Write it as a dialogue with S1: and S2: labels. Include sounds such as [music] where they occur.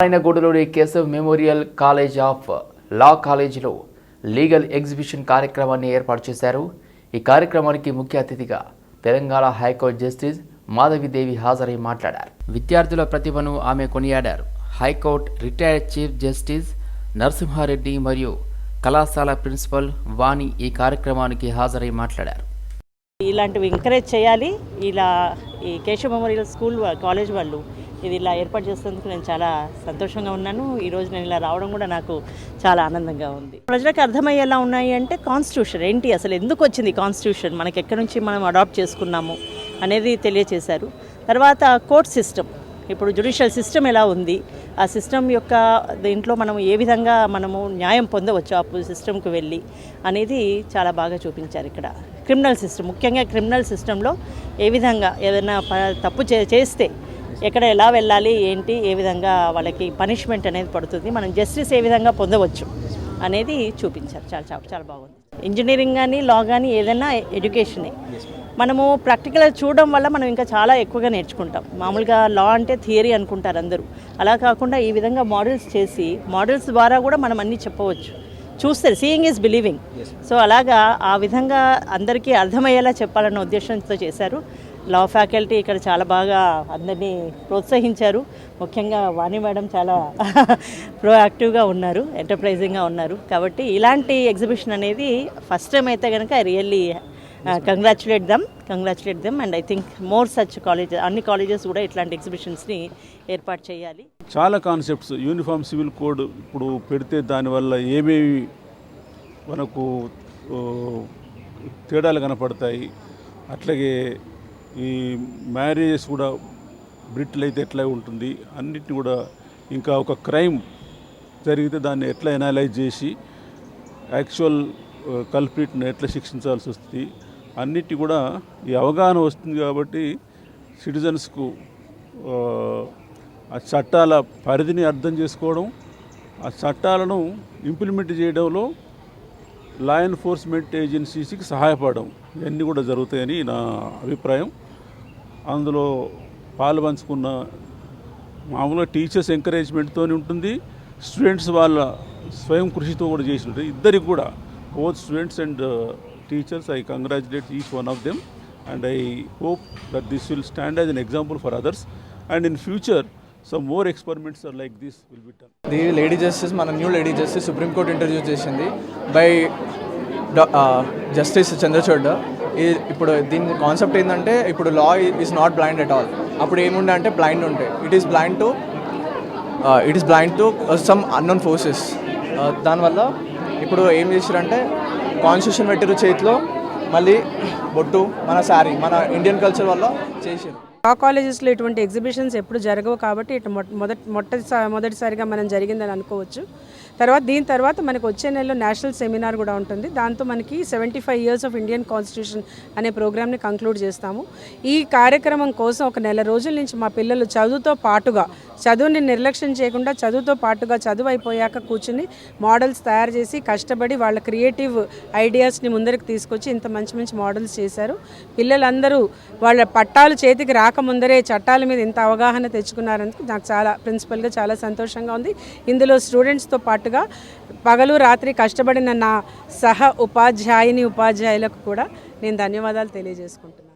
S1: నారాయణగూడలోని Keshav memorial college of law కాలేజీలో legal exhibition కార్యక్రమాన్ని ఏర్పాటు చేశారు. ఈ కార్యక్రమానికి ముఖ్య అతిథిగా తెలంగాణ హైకోర్టు జస్టిస్ మాధవిదేవి హాజరై మాట్లాడారు. విద్యార్థుల ప్రతిభను ఆమె కొనియాడారు. High court retired chief justice Narasimha Reddy మరియు కళాశాల ప్రిన్సిపల్ వాణి ఈ కార్యక్రమానికి హాజరై మాట్లాడారు.
S2: ఇలాంటివి ఎంకరేజ్ చేయాలి. ఇలా ఈ కేశవ మెమోరియల్ స్కూల్ కాలేజ్ వాళ్ళు ఇది ఇలా ఏర్పాటు చేసినందుకు నేను చాలా సంతోషంగా ఉన్నాను. ఈరోజు నేను ఇలా రావడం కూడా నాకు చాలా ఆనందంగా ఉంది. ప్రజలకు అర్థమయ్యేలా ఉన్నాయి అంటే కాన్స్టిట్యూషన్ ఏంటి అసలు ఎందుకు వచ్చింది కాన్స్టిట్యూషన్ మనకి ఎక్కడి నుంచి మనం అడాప్ట్ చేసుకున్నాము అనేది తెలియచేశారు. తర్వాత కోర్ట్ సిస్టమ్ ఇప్పుడు జ్యుడిషియల్ సిస్టమ్ ఎలా ఉంది? ఆ సిస్టమ్ యొక్క దీంట్లో మనం ఏ విధంగా మనము న్యాయం పొందవచ్చు ఆ సిస్టమ్కి వెళ్ళి అనేది చాలా బాగా చూపించారు ఇక్కడ. క్రిమినల్ సిస్టమ్ ముఖ్యంగా క్రిమినల్ సిస్టంలో ఏ విధంగా ఏదైనా ప- తప్పు చే చేస్తే ఎక్కడ ఎలా వెళ్ళాలి ఏంటి ఏ విధంగా వాళ్ళకి పనిష్మెంట్ అనేది పడుతుంది మనం జస్టిస్ ఏ విధంగా పొందవచ్చు అనేది చూపించారు. చాలా చాలా చాలా బాగుంది. ఇంజనీరింగ్ కానీ లా కానీ ఏదైనా ఎడ్యుకేషనే మనము ప్రాక్టికల్గా చూడడం వల్ల మనం ఇంకా చాలా ఎక్కువగా నేర్చుకుంటాం. మామూలుగా లా అంటే థియరీ అనుకుంటారు అందరూ. అలా కాకుండా ఈ విధంగా మోడల్స్ చేసి మోడల్స్ ద్వారా కూడా మనం అన్నీ చెప్పవచ్చు. చూస్తారు సీయింగ్ ఈజ్ బిలీవింగ్ సో అలాగా ఆ విధంగా అందరికీ అర్థమయ్యేలా చెప్పాలన్న ఉద్దేశంతో చేశారు. లా ఫ్యాకల్టీ ఇక్కడ చాలా బాగా అందరినీ ప్రోత్సహించారు. ముఖ్యంగా వాణి మేడం చాలా [laughs] ప్రోయాక్టివ్గా ఉన్నారు ఎంటర్ప్రైజింగ్గా ఉన్నారు. కాబట్టి ఇలాంటి ఎగ్జిబిషన్ అనేది ఫస్ట్ టైం అయితే కనుక I really congratulate them congratulate them and I think more such college అన్ని కాలేజెస్ కూడా ఇట్లాంటి ఎగ్జిబిషన్స్ని ఏర్పాటు చేయాలి.
S3: చాలా కాన్సెప్ట్స్ యూనిఫామ్ సివిల్ కోడ్ ఇప్పుడు పెడితే దానివల్ల ఏమేమి మనకు uh, తేడాలు కనపడతాయి అట్లాగే ఈ మ్యారేజెస్ కూడా బ్రిట్లు అయితే ఎట్లా ఉంటుంది అన్నిటిని కూడా ఇంకా ఒక క్రైమ్ జరిగితే దాన్ని ఎట్లా ఎనాలైజ్ చేసి యాక్చువల్ కల్ప్రిట్ని ఎట్లా శిక్షించాల్సి వస్తుంది అన్నిటి కూడా ఈ అవగాహన వస్తుంది కాబట్టి సిటిజన్స్కు ఆ, ఆ చట్టాల పరిధిని అర్థం చేసుకోవడం ఆ చట్టాలను ఇంప్లిమెంట్ చేయడంలో లా ఎన్ఫోర్స్మెంట్ ఏజెన్సీస్కి సహాయపడడం ఇవన్నీ కూడా జరుగుతాయని నా అభిప్రాయం. అందులో పాలు పంచుకున్న మామూలుగా టీచర్స్ ఎంకరేజ్మెంట్తో ఉంటుంది. స్టూడెంట్స్ వాళ్ళ స్వయం కృషితో కూడా చేసి ఉంటాయి ఇద్దరికి కూడా both students and teachers I congratulate each one of them. And I hope that this will stand as an example for others. And in future some more experiments are like this will be done
S4: the lady justice మన new lady justice supreme court introduce చేసింది by justice Chandrachud. ఇప్పుడు దీని concept ఏంటంటే ఇప్పుడు law is not blind at all అప్పుడు ఏముండే అంటే blind ఉంటాయి it is blind to it is blind to some unknown forces దానివల్ల ఇప్పుడు ఏం చేసారంటే కాన్స్టిట్యూషన్ పెట్టారు చేతిలో మళ్ళీ బొట్టు మన శారీ మన ఇండియన్ కల్చర్ వల్ల చేసారు
S5: లా కాలేజెస్లో ఇటువంటి ఎగ్జిబిషన్స్ ఎప్పుడు జరగవు కాబట్టి ఇటు మొట్ట మొదటి మొట్ట మొదటిసారిగా మనం జరిగిందని అనుకోవచ్చు. తర్వాత దీని తర్వాత మనకు వచ్చే నెలలో నేషనల్ సెమినార్ కూడా ఉంటుంది. దాంతో మనకి seventy five years of Indian constitution అనే ప్రోగ్రామ్ని కంక్లూడ్ చేస్తాము. ఈ కార్యక్రమం కోసం ఒక నెల రోజుల నుంచి మా పిల్లలు చదువుతో పాటుగా చదువుని నిర్లక్ష్యం చేయకుండా చదువుతో పాటుగా చదువు అయిపోయాక కూర్చుని మోడల్స్ తయారు చేసి కష్టపడి వాళ్ళ క్రియేటివ్ ఐడియాస్ని ముందరికి తీసుకొచ్చి ఇంత మంచి మంచి మోడల్స్ చేశారు. పిల్లలందరూ వాళ్ళ పట్టాలు చేతికి రాకముందరే చట్టాల మీద ఇంత అవగాహన తెచ్చుకున్నారందుకు నాకు చాలా ప్రిన్సిపల్గా చాలా సంతోషంగా ఉంది. ఇందులో స్టూడెంట్స్తో పాటుగా పగలు రాత్రి కష్టపడిన నా సహ ఉపాధ్యాయుని ఉపాధ్యాయులకు కూడా నేను ధన్యవాదాలు తెలియజేసుకుంటున్నాను.